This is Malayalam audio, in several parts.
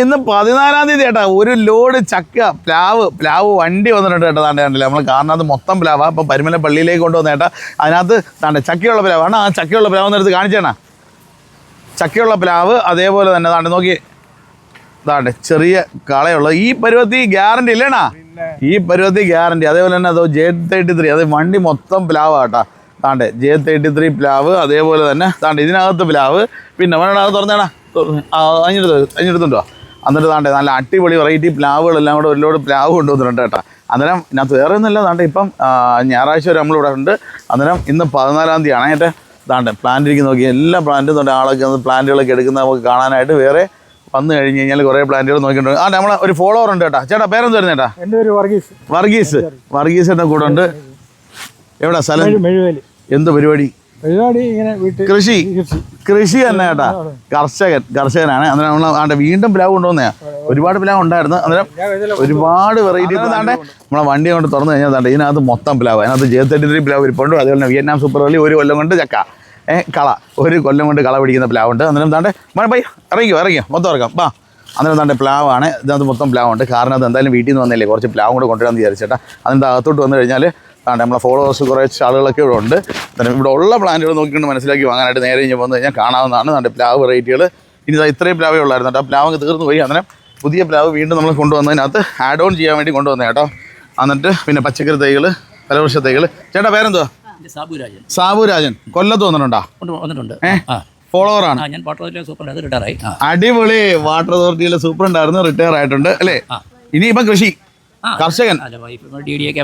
ഇന്ന് പതിനാലാം തീയതി ചേട്ടാ ഒരു ലോഡ് ചക്ക പ്ലാവ് പ്ലാവ് വണ്ടി വന്നിട്ടുണ്ട് ചേട്ടാ താണ്ടെ കണ്ടില്ല? നമ്മൾ കാണുന്നത് മൊത്തം പ്ലാവാ. അപ്പം പരിമല പള്ളിയിലേക്ക് കൊണ്ടുവന്ന ചേട്ടാ അതിനകത്ത് താണ്ടെ ചക്കയുള്ള പ്ലാവാണ്. ആ ചക്കയുള്ള പ്ലാവ് എന്നെടുത്ത് കാണിച്ചേണ ചക്കയുള്ള പ്ലാവ് അതേപോലെ തന്നെ താണ്ടെ നോക്കി. താണ്ടെ ചെറിയ കളയുള്ള ഈ പരുവത്തി ഗ്യാരണ്ടി ഇല്ലേണാ ഈ പരുവത്തി ഗ്യാരണ്ടി. അതേപോലെ തന്നെ അതോ ജെ തേർട്ടി ത്രീ അത് വണ്ടി മൊത്തം പ്ലാവാ കേട്ടാ താണ്ടെ ജെ തേർട്ടി ത്രീ പ്ലാവ് അതേപോലെ തന്നെ താണ്ടെ ഇതിനകത്ത് പ്ലാവ്. പിന്നെ വേണടാ തുറന്നേണ അഞ്ഞെടുത്ത് അഞ്ഞെടുത്തുണ്ടോ? എന്നിട്ട് താണ്ടെ നല്ല അടിപൊളി വെറൈറ്റി പ്ലാവുകളെല്ലാം കൂടെ ഒരുപാട് ലോഡ് പ്ലാവ് കൊണ്ടുവന്നിട്ടുണ്ട് കേട്ടോ. അന്നേരം ഇതിനകത്ത് വേറെ ഒന്നുമില്ല താണ്ടെ ഇപ്പം ഞായറാഴ്ച വരെ നമ്മളിവിടെ ഉണ്ട്. അന്നേരം ഇന്ന് പതിനാലാം തീയതി ആണ് ഏട്ടെ താണ്ടെ പ്ലാന്റ് ഇരിക്കുന്ന നോക്കി. എല്ലാ പ്ലാന്റും തൊട്ട് ആളൊക്കെ പ്ലാന്റുകളൊക്കെ എടുക്കുന്ന നമുക്ക് കാണാനായിട്ട് വേറെ വന്നു കഴിഞ്ഞ് കഴിഞ്ഞാൽ കുറേ പ്ലാന്റുകൾ നോക്കിയിട്ടുണ്ട്. ആ നമ്മളെ ഒരു ഫോളോവർ ഉണ്ട് കേട്ടോ. ചേട്ടാ പേരെന്ത് വരുന്നത് ചേട്ടാ? എന്റെ ഒരു വർഗീസ്. വർഗീസ്. വർഗീസിന്റെ കൂടെ ഉണ്ട്. എവിടെ സ്ഥലം? എന്ത് പരിപാടി? പരിപാടി ഇങ്ങനെ വീട്ടിൽ കൃഷി. കൃഷി. തന്നെ കേട്ടാ. കർഷകൻ കർഷകനാണ്. അന്നേരം വീണ്ടും പ്ലാവ് കൊണ്ടുവന്നേ ഒരുപാട് പ്ലാവ് ഉണ്ടായിരുന്നു. അന്നേരം ഒരുപാട് വെറൈറ്റി താണ്ടെ നമ്മളെ വണ്ടി കൊണ്ട് തുറന്നു കഴിഞ്ഞാൽ താണ്ടെ ഇതിനകത്ത് മൊത്തം പ്ലാവ്. അതിനകത്ത് ജെ തേർട്ടി ത്രീ പ്ലാവ് ഇരിപ്പുണ്ട്. അതുപോലെ തന്നെ വിയറ്റ്നാം സൂപ്പർ വലി ഒരു കൊല്ലം കൊണ്ട് ചക്ക ഏ കള. ഒരു കൊല്ലം കൊണ്ട് കള പിടിക്കുന്ന പ്ലാവ് ഉണ്ട് അന്നേരം താണ്ടെ മഴ പൈ ഇറങ്ങിയോ ഇറങ്ങിയോ മൊത്തം ഇറക്കാം. ബാ അന്നേരം താണ്ടെ പ്ലാവാണ്. ഇതിനകത്ത് മൊത്തം പ്ലാവ് ഉണ്ട് കാരണം അത് എന്തായാലും വീട്ടിൽ നിന്ന് വന്നില്ലേ കുറച്ച് പ്ലാവ് കൂടെ കൊണ്ടുവരാമെന്ന് വിചാരിച്ചേട്ടാ. അതിന്റെ അകത്തോട്ട് വന്നു കഴിഞ്ഞാൽ താണ്ടെ നമ്മളെ ഫോളോവേഴ്സ് കുറച്ച് ആളുകളൊക്കെ ഇവിടെ ഉണ്ട്. ഇവിടെ ഉള്ള പ്ലാന്റുകൾ നോക്കിക്കൊണ്ട് മനസ്സിലാക്കി വാങ്ങാനായിട്ട് നേരെ ഇങ്ങനെ വന്നു കഴിഞ്ഞാൽ കാണാവുന്നതാണ്. നമ്മുടെ പ്ലാവ് വെറൈറ്റികൾ ഇനി ഇത്രയും പ്ലാവേ ഉള്ളായിരുന്നു കേട്ടോ. ആ പ്ലാവ് അങ്ങ് തീർന്നു പോയി. അന്നേരം പുതിയ പ്ലാവ് വീണ്ടും നമ്മൾ കൊണ്ടുവന്നതിനകത്ത് ആഡ് ഓൺ ചെയ്യാൻ വേണ്ടി കൊണ്ടുവന്നേ കേട്ടോ. എന്നിട്ട് പിന്നെ പച്ചക്കറി തൈകൾ പലവൃക്ഷ തൈകൾ. ചേട്ടാ പേരെന്തുവാ? സാബുരാജൻ. സാബു കൊല്ലത്ത് വന്നിട്ടുണ്ടോ? വന്നിട്ടുണ്ട്. ഏ? ആ. ഫോളോവറാണ് ഞാൻ പാട്ടോയിലെ സൂപ്പർ അത് റിട്ടയറായി ആ അടിപൊളി. വാട്ടർ അതോറിറ്റിയിലെ സൂപ്രണ്ടായിരുന്നു റിട്ടയർ ആയിട്ടുണ്ട്. അല്ലേ? ഇനിയിപ്പം ഇനി ഇപ്പം കൃഷി. കർഷകൻ? ഡി ഡി ഒക്കെ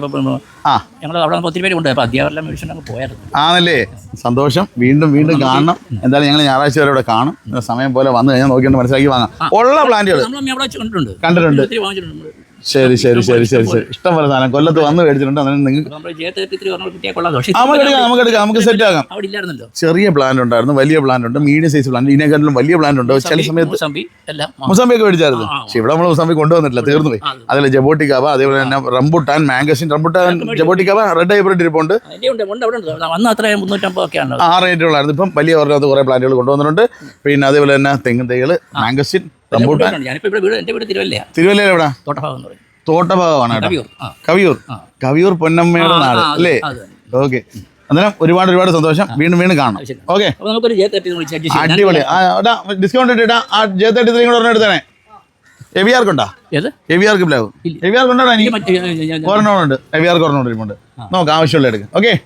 ആ. ഞങ്ങൾ അവിടെ ഒത്തിരി ഒത്തിരി ഉണ്ട് അപ്പോൾ അധ്യാപകരെല്ലാം അങ്ങ് പോയായിരുന്നു. ആണല്ലേ? സന്തോഷം. വീണ്ടും വീണ്ടും കാണണം. എന്തായാലും ഞങ്ങൾ ഞായറാഴ്ച വരെ ഇവിടെ കാണും. സമയം പോലെ വന്നു കഴിഞ്ഞാൽ നോക്കിയിട്ട് മനസ്സിലാക്കി വാങ്ങാം. ഉള്ള പ്ലാന്റുകൾ കണ്ടിട്ടുണ്ട്. ശരി ശരി ശരി ശരി ശരി. ഇഷ്ടം പോലെ സാധനം. കൊല്ലത്ത് വന്ന് മേടിച്ചിട്ടുണ്ട്. അന്നേരം നിങ്ങൾക്ക് നമുക്ക് എടുക്കാം നമുക്ക് സെറ്റ് ആകാം ചെറിയ പ്ലാന്റ് ഉണ്ടായിരുന്നു വലിയ പ്ലാന്റ് ഉണ്ട് മീഡിയം സൈസ് പ്ലാന്റ് ഇതിനെക്കാട്ടിലും വലിയ പ്ലാന്റ് ഉണ്ട്. ചില സമയത്ത് മുസംബി ഒക്കെ. മേടിച്ചായിരുന്നു. പക്ഷെ ഇവിടെ നമ്മൾ മുസംബി കൊണ്ടുവന്നിട്ടില്ല തീർന്നു പോയി. അതിൽ ജബോട്ടിക്കാവ അതേപോലെ തന്നെ rambutan mangosteen rambutan jaboticaba red hybrid ഇരിപ്പുണ്ട് ആ റേറ്റുകളായിരുന്നു ഇപ്പം വലിയ ഓർഡർ കുറേ പ്ലാന്റുകൾ കൊണ്ടുവന്നിട്ടുണ്ട്. പിന്നെ അതേപോലെ തന്നെ തെങ്ങ് തൈകൾ മാംഗസിൻ റംബുട്ടാൻ ഞാനിപ്പോൾ ഇവിടെ വീട് എന്റെ വീട് തിരുവല്ലയാണ് തിരുവല്ലയിൽ എവിടെ? തോട്ടഭാഗം എന്ന് പറയും. തോട്ടഭാഗമാണ് കവിയൂർ. കവിയൂർ. പൊന്നമ്മയുടെ നാട് അല്ലേ? ഓക്കെ. അന്നേരം ഒരുപാട് ഒരുപാട് സന്തോഷം. വീണ്ടും വീണ്ടും ശരി. ഓക്കെ. അടിപൊളി. ഡിസ്കൗണ്ട് ഇട്ടിട്ടാ ആ ജെ തേർട്ടി ത്രീ കൂടെ ഒരെണ്ണം എടുത്തേനെ. എവി എവിയാർക്ക് ഏത്? എവി പ്ലാവ് ഇല്ല. എവി ആർക്കുണ്ടോ ഈ എനിക്ക് മറ്റേ- ഞാൻ- ഞാൻ- ഒരെണ്ണം ഉണ്ട്. എവിയാർക്ക് ഒരെണ്ണം ഇരിപ്പുണ്ട്. നോക്കാം ആവശ്യമുള്ള എടുക്കാം. ഓക്കെ.